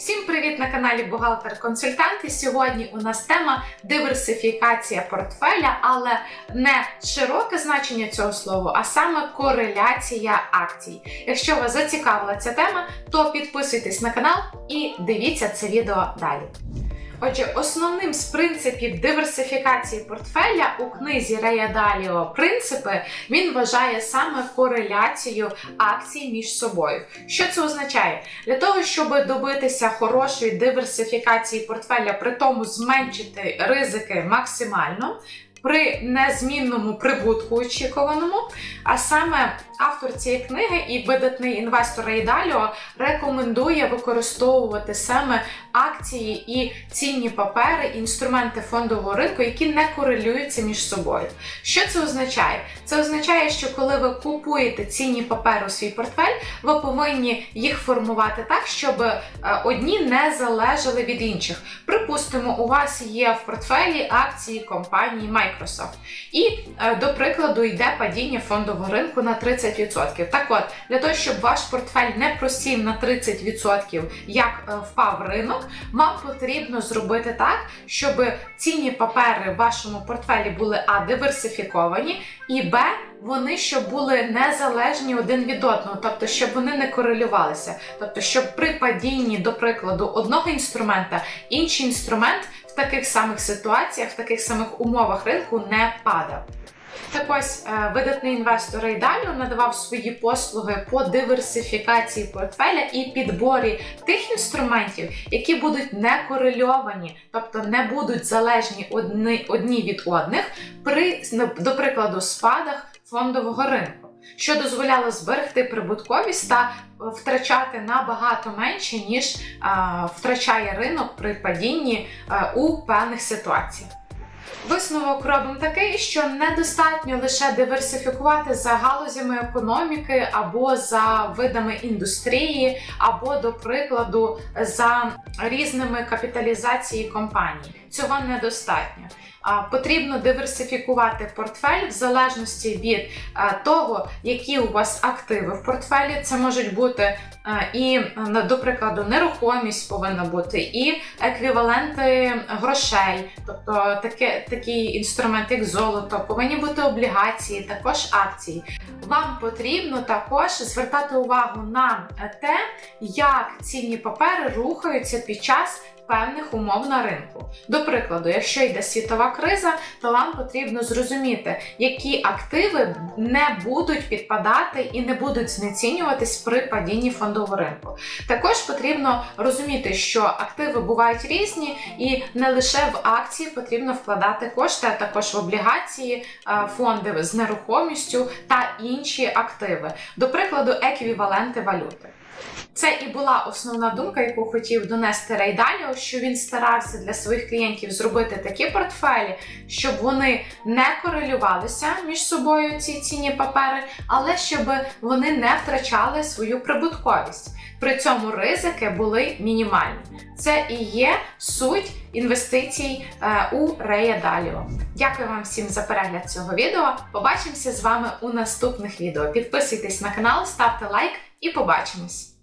Всім привіт на каналі Бухгалтер-консультант. І сьогодні у нас тема диверсифікація портфеля, але не широке значення цього слова, а саме кореляція акцій. Якщо вас зацікавила ця тема, то підписуйтесь на канал і дивіться це відео далі. Отже, основним з принципів диверсифікації портфеля у книзі Рея Даліо принципи він вважає саме кореляцію акцій між собою. Що це означає? Для того, щоб добитися хорошої диверсифікації портфеля, при тому зменшити ризики максимально. При незмінному прибутку очікуваному, а саме автор цієї книги і видатний інвестор Рейдаліо рекомендує використовувати саме акції і цінні папери, інструменти фондового ринку, які не корелюються між собою. Що це означає? Це означає, що коли ви купуєте цінні папери у свій портфель, ви повинні їх формувати так, щоб е, одні не залежали від інших. Припустимо, у вас є в портфелі акції компанії Microsoft, і, е, до прикладу, йде падіння фондового ринку на 30%. Так от, для того, щоб ваш портфель не просів на 30%, як е, впав ринок, вам потрібно зробити так, щоб цінні папери в вашому портфелі були а диверсифіковані, і б вони щоб були незалежні один від одного, тобто щоб вони не корелювалися. Тобто, щоб при падінні, до прикладу, одного інструмента інший інструмент в таких самих ситуаціях, в таких самих умовах ринку не падав. Так ось е, видатний інвестор Рейдаліо надавав свої послуги по диверсифікації портфеля і підборі тих інструментів, які будуть не корельовані, тобто не будуть залежні одні, одні від одних при, до прикладу, спадах фондового ринку. Що дозволяло зберегти прибутковість та втрачати набагато менше, ніж а, втрачає ринок при падінні а, у певних ситуаціях. Висновок робимо такий, що недостатньо лише диверсифікувати за галузями економіки або за видами індустрії, або, до прикладу, за різними капіталізації компаній. Цього недостатньо. Потрібно диверсифікувати портфель в залежності від того, які у вас активи в портфелі. Це можуть бути і, а, до прикладу, нерухомість повинна бути, і еквіваленти грошей, тобто таке, такі інструменти, як золото, повинні бути облігації, також акції. Вам потрібно також звертати увагу на те, як цінні папери рухаються під час певних умов на ринку. До прикладу, якщо йде світова криза, то вам потрібно зрозуміти, які активи не будуть підпадати і не будуть знецінюватись при падінні фондового ринку. Також потрібно розуміти, що активи бувають різні, і не лише в акції потрібно вкладати кошти, а також в облігації, фонди з нерухомістю та інші активи, до прикладу, еквіваленти валюти. Це і була основна думка, яку хотів донести Рейдаліо, що він старався для своїх клієнтів зробити такі портфелі, щоб вони не корелювалися між собою ці цінні папери, але щоб вони не втрачали свою прибутковість. При цьому ризики були мінімальні. Це і є суть інвестицій е, у Рея Даліо. Дякую вам всім за перегляд цього відео. Побачимося з вами у наступних відео. Підписуйтесь на канал, ставте лайк і побачимось!